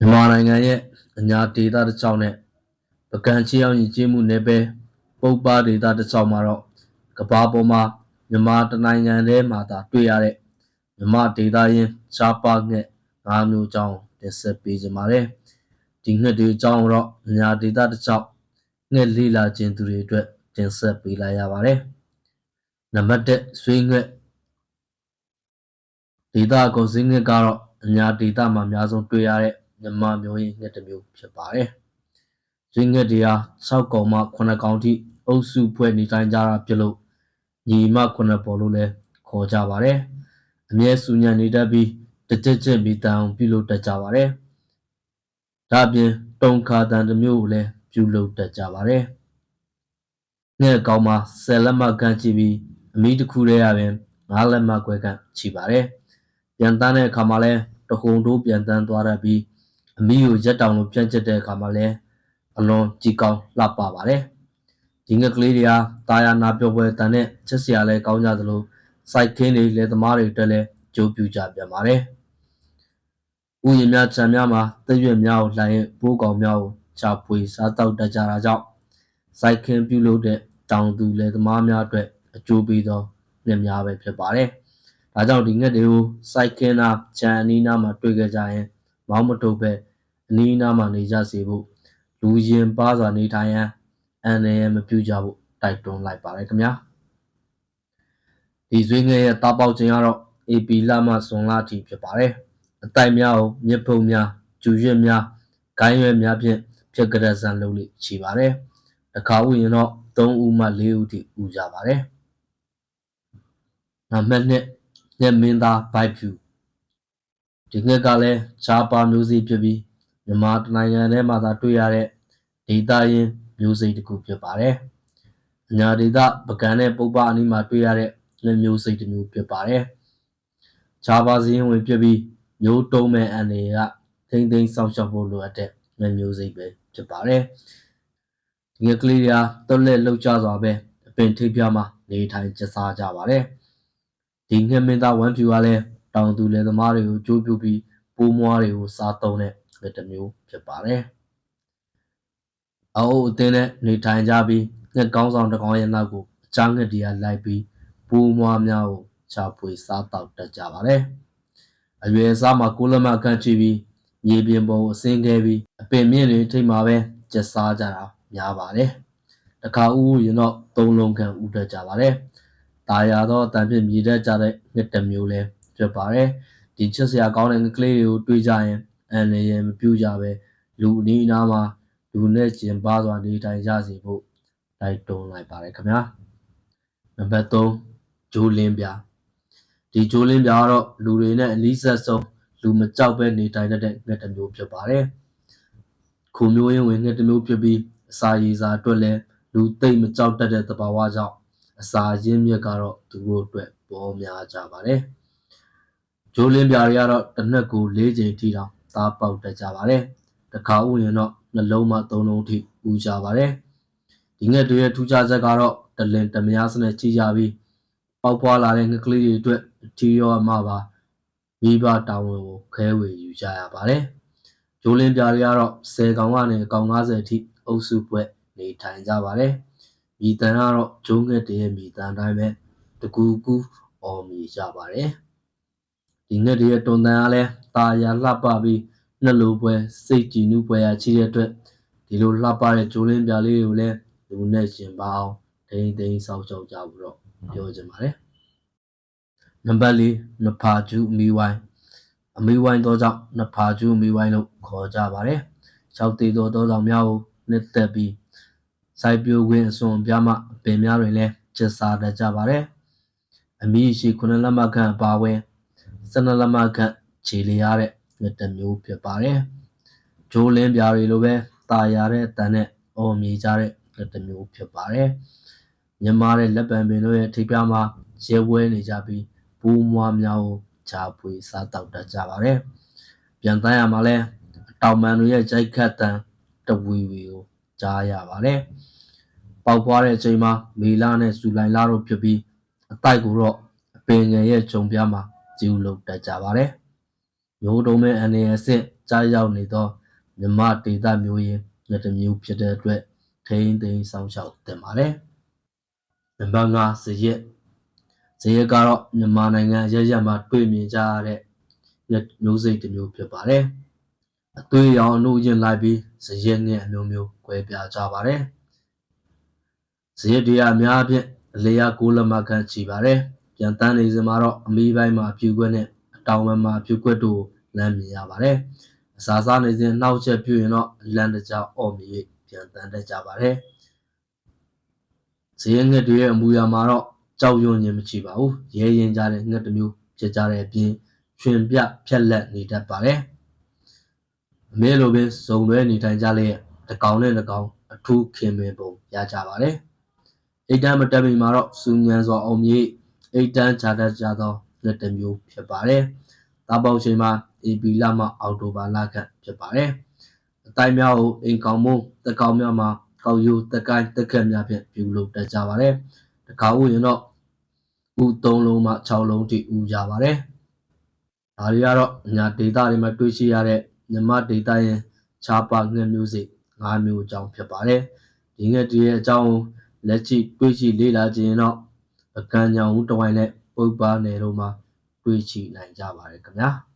မြန်မာနိုင်ငံရဲ့အညာဒေသတစ်လျှောက်နဲ့ပကံချေအောင်ယဉ်ကျေးမှုနယ်ပယ်ပုပ္ပဒေသတစ်လျှောက်မှာတော့ကဘာပေါ်မှာမြန်မာတစ်နိုင်ငံတည်းမှာသာတွေ့ရတဲ့မြန်မာဒေသရင်းရှားပါငှက်ငါးမျိုးအကြောင်းတင်ဆက်ပေးကြပါမယ်။ဒီငှက်တွေအကြောင်းတော့အညာဒေသတစ်လျှောက်ငှက်လေးလာခြင်းသူတွေအတွက်တင်ဆက်ပေးလိုက်ရပါတယ်။နံပါတ်1ဆွေးငှက်ဒေသကုန်စည်ငှက်ကတော့အညာဒေသမှာအများဆုံးတွေ့ရတဲ့ မြန်မာမျိုးရင်းငှက်တစ်မျိုးဖြစ်ပါတယ်။ရင်းငှက်တွေဟာ6ကောင်မှ9ကောင်ထိအုပ်စုဖွဲ့နေထိုင်ကြတာဖြစ်လို့ညီမ9ပေါ်လို့လည်းခေါ်ကြပါတယ်။အမြဲစူညံနေတတ်ပြီးတစ်ချက်ချက်မိတန်အောင်ပြုလုပ်တတ်ကြပါတယ်။ဒါ့အပြင်တုံခါတန်တစ်မျိုးကိုလည်းပြုလုပ်တတ်ကြပါတယ်။ငှက်ကောင်မှာ10လက်မှတ်ခန့်ကြည့်ပြီးအမီးတစ်ခုတည်းရပင်9လက်မှတ်ခွဲခန့်ချီပါတယ်။ပြန်တန်းတဲ့အခါမှာလည်းတခုံတိုးပြန်တန်းသွားတတ်ပြီး အမီးကိုရက်တောင်လိုပြန့်ကျက်တဲ့အခါမှာလည်းအလွန်ကြည်ကောင်းလှပပါတယ်။ဒီငှက်ကလေးတွေဟာတာယာနာပြောပွဲတန်နဲ့ချက်စရာလည်းကောင်းကြသလိုစိုက်ခင်းတွေလက်သမားတွေအတွက်လည်းကြိုးပြူကြပြန်ပါတယ်။ဥယျာဉ်များခြံများမှာတက်ရွက်များကိုလှန်ရင်ပိုးကောင်များကိုချပွေစားတောက်တတ်ကြတာကြောင့်စိုက်ခင်းပြုလုပ်တဲ့တောင်သူလယ်သမားများအတွက်အကျိုးပေးသောငှက်များပဲဖြစ်ပါတယ်။ဒါကြောင့်ဒီငှက်တွေကိုစိုက်ခင်းနာခြံအနီးနားမှာတွေ့ကြကြရင်မောင်းမထုတ်ပဲ အနီးနားမှာနေကြစေဖို့လူရင်ပါစွာနေထိုင်ရန်အန္တရာယ်မပြုကြဖို့တိုက်တွန်းလိုက်ပါတယ်ခင်ဗျာဒီဇွေးငယ်ရဲ့တာပေါက်ခြင်းကတော့ AP လမှဇွန်လအထိဖြစ်ပါတယ်အတိုက်များကိုမြစ်ဖုံများကျူရွက်များဂိုင်းရွက်များဖြင့်ဖြစ်ကြတဲ့ဇန်လုံးလေးရှိပါတယ်တစ်ခါဥရင်တော့3ဦးမှ4ဦးထိဥကြပါတယ်နံပါတ်1ညက်မင်းသားဘိုက်ဖြူဒီငှက်ကလည်းဂျာပါမျိုးစေ့ဖြစ်ပြီး မြန်မာနိုင်ငံထဲမှာသာတွေ့ရတဲ့ဒေသရင်းမျိုးစိတ်တစ်ခုဖြစ်ပါတယ်။အညာဒေသပကံနဲ့ပုပ္ပအနီးမှာတွေ့ရတဲ့လက်မျိုးစိတ်တစ်မျိုးဖြစ်ပါတယ်။ဂျာပါစင်းဝင်ဖြစ်ပြီးမျိုးတုံးမဲ့အန်တွေကထိမ့်သိမ်းစောင့်ရှောက်ဖို့လိုအပ်တဲ့လက်မျိုးစိတ်ပဲဖြစ်ပါတယ်။ဒီငကလေးတွေကတွက်လက်လှုပ်ကြစွာပဲအပင်ထိပ်ပြားမှာနေထိုင်ကျစားကြပါတယ်။ဒီငှက်မင်းသားဝမ်းဖြူကလည်းတောင်သူလယ်သမားတွေကိုကြိုးပြပြီးပိုးမွားတွေကိုစားသုံးတဲ့ ပဲတစ်မျိုးဖြစ်ပါတယ်။အအုပ်အသင်းနဲ့နေထိုင်ကြပြီးငှက်ကောင်းဆောင်တစ်ကောင်ရဲ့နောက်ကိုအချားငှက်တွေကလိုက်ပြီးပူးမွားများကိုချပွေစားတောက်တတ်ကြပါတယ်။အရွယ်စားမှာကိုလက်မအခန့်ချပြီးမြေပြင်ပေါ်အစင်းခဲပြီးအပင်မြင့်တွေထိတ်မှာပဲကျက်စားကြတာများပါတယ်။တခါဥရင်တော့သုံးလုံးခန့်ဥတတ်ကြပါတယ်။ตาရတော့အတန်ဖြစ်မြည်တတ်ကြတဲ့ငှက်တစ်မျိုးလဲဖြစ်ပါတယ်။ဒီချက်စရာကောင်းတဲ့ငကလေးတွေကိုတွေးကြရင် အန္တရာယ်မပြုကြဘဲလူအနီးအနားမှာလူနဲ့ကျင်ပါစွာနေထိုင်ကြစေဖို့တိုက်တွန်းလိုက်ပါတယ်ခင်ဗျာနံပါတ်3ဂျိုးလင်းပြဒီဂျိုးလင်းပြကတော့လူတွေနဲ့အနီးဆက်ဆုံးလူမကြောက်ပဲနေထိုင်တတ်တဲ့ငှက်တစ်မျိုးဖြစ်ပါတယ်ခုမျိုးရင်းဝင်ငှက်တစ်မျိုးဖြစ်ပြီးအစာရည်စာအတွက်လည်းလူသိမ့်မကြောက်တတ်တဲ့သဘာဝကြောင့်အစာရင်းမြစ်ကတော့သူတို့အတွက်ပေါ်များကြပါတယ်ဂျိုးလင်းပြတွေကတော့တစ်နက်ကို၄ချိန်ထိတောင် သားပေါက်တတ်ကြပါတယ်။တစ်ခါဥရင်တော့နှလုံးမှသုံးလုံးထိဥကြပါတယ်။ဒီငှက်တွေရဲ့ထူးခြားချက်ကတော့တလင်တမယားစနဲ့ကြီးကြပြီးပေါက်ဖွာလာတဲ့ငှက်ကလေးတွေအတွက်ထီရောအမပါမိဘတာဝန်ကိုခဲဝေယူကြရပါတယ်။ဂျိုးလင်းပြတွေကတော့10ကောင်ကနေအကောင်90အထိအုပ်စုပွဲနေထိုင်ကြပါတယ်။မိတန်ကတော့ဂျိုးငှက်တွေရဲ့မိတန်တိုင်းပဲတကူကူအော်မိကြပါတယ်။ ဒီငှက်တွေရဲ့တွန်တန်အားလည်းตาရလှပပြီးနှလုံးပွဲစိတ်ကြည်နူးပွဲရချီတဲ့အတွက်ဒီလိုလှပတဲ့ဂျိုးလင်းပြလေးကိုလည်းလူနဲ့ရှင်ပါအောင်ဒိန်ဒိန်စောက်ရှောက်ကြဖို့တော့ပြောချင်ပါတယ်နံပါတ်၄နဖာကျူးအမီဝိုင်းအမီဝိုင်းတော့ကြောင့်နဖာကျူးအမီဝိုင်းလို့ခေါ်ကြပါတယ်။၆တေသောတောဆောင်များကိုနှစ်သက်ပြီးစိုက်ပျိုးခွင့်အစွန်ပြမပင်များတွင်လည်းကျက်စားတတ်ကြပါတယ်။အမီရှိခုနှစ်လက်မခန့်ပါဝင် 12လက်မခန့်ခြေလျားတဲ့ငှက်တစ်မျိုးဖြစ်ပါတယ်။ဂျိုးလင်းပြာတွေလိုပဲတာယာတဲ့အတန်နဲ့အော်မြေကြတဲ့ငှက်တစ်မျိုးဖြစ်ပါတယ်။မြန်မာတဲ့လက်ပံပင်တို့ရဲ့ထိပ်ပြားမှာရဲဝဲနေကြပြီးပူးမွားများကိုဂျာပွေစားတောက်တတ်ကြပါတယ်။ပြန်တန်းရမှာလဲအတောင်ပံတွေရဲ့ကြိုက်ခတ်တန်တဝီဝီကိုကြားရပါတယ်။ပေါက်ပွားတဲ့အချိန်မှာမေလာနဲ့စူလိုင်လာတို့ဖြစ်ပြီးအတိုက်ကိုတော့အပင်ငယ်ရဲ့ဂျုံပြားမှာ ကျူးလုတ်တတ်ကြပါတယ်မျိုးတုံးမဲ့အနေအဆင့်ကြားရောက်နေသောမြမဒေတာမျိုးရင်းငှက်တစ်မျိုးဖြစ်တဲ့အတွက်ထိန်းသိမ်းဆောင်ရှောက်တင်ပါတယ်။နံပါတ်5ဇရက်ဇရက်ကတော့မြန်မာနိုင်ငံရရက်မှာတွေ့မြင်ကြရတဲ့ငှက်မျိုးစိတ်တစ်မျိုးဖြစ်ပါတယ်။အသွေးရောင်အနှုတ်ရင်လိုက်ပြီးဇရက်နဲ့အမျိုးမျိုးကွဲပြားကြပါတယ်။ဇရက်တွေကအများအပြားအလေယာကိုလက်မခန့်ချီပါတယ်။ ပြန်တန်းနေစမှာတော့အမီးပိုင်းမှာဖြူခွက်နဲ့အတောင်ပိုင်းမှာဖြူခွက်တို့ကိုလမ်းမြင်ရပါတယ်။အစာစားနေစဉ်နှောက်ချက်ပြုရင်တော့လမ်းတစ်ကြောင်အော့မြည်ပြန်တန်းတတ်ကြပါတယ်။ဇရက်ငှက်တွေရဲ့အမူအရာမှာတော့ကြောက်ရွံ့ခြင်းမရှိပါဘူး။ရဲရင်ကြတဲ့ငှက်တစ်မျိုးဖြစ်ကြတဲ့အပြင်ရွှင်ပြဖြက်လက်နေတတ်ပါတယ်။အမဲလိုပင်ဇုံလွဲနေထိုင်ကြလျက်တစ်ကောင်နဲ့တစ်ကောင်အထူးခင်မင်ပုံရကြပါတယ်။အိတ်တန်းမတက်မီမှာတော့စူညံစွာအောင်မြေ အိတ်တန်းခြာတတ်ကြသောလက်တစ်မျိုးဖြစ်ပါတယ်။တာပေါက်ချိန်မှာအေပီလမှအောက်တိုဘာလခန့်ဖြစ်ပါတယ်။အတိုင်းများကိုအိမ်ကောင်မုံတက်ကောင်များမှာကောက်ရိုးတက်ကိုင်းတက်ခက်များဖြင့်ပြုလုပ်တတ်ကြပါတယ်။တစ်ခါဥရင်တော့ဥ3လုံးမှ6လုံးထိဥကြပါတယ်။ဒါတွေကတော့ညာဒေတာတွေမှာတွေ့ရှိရတဲ့မြမဒေတာရဲ့ခြားပါငှက်မျိုးစိ၅မျိုးအကြောင်းဖြစ်ပါတယ်။ဒီငှက်တွေရဲ့အကြောင်းကိုလက်ရှိတွေ့ရှိလေ့လာခြင်းတော့ ပကံညောင်ဦးတဝိုင်းနဲ့ပုပ္ပါနယ်တို့မှာတွေ့ရှိနိုင်ကြပါတယ်ခင်ဗျာ။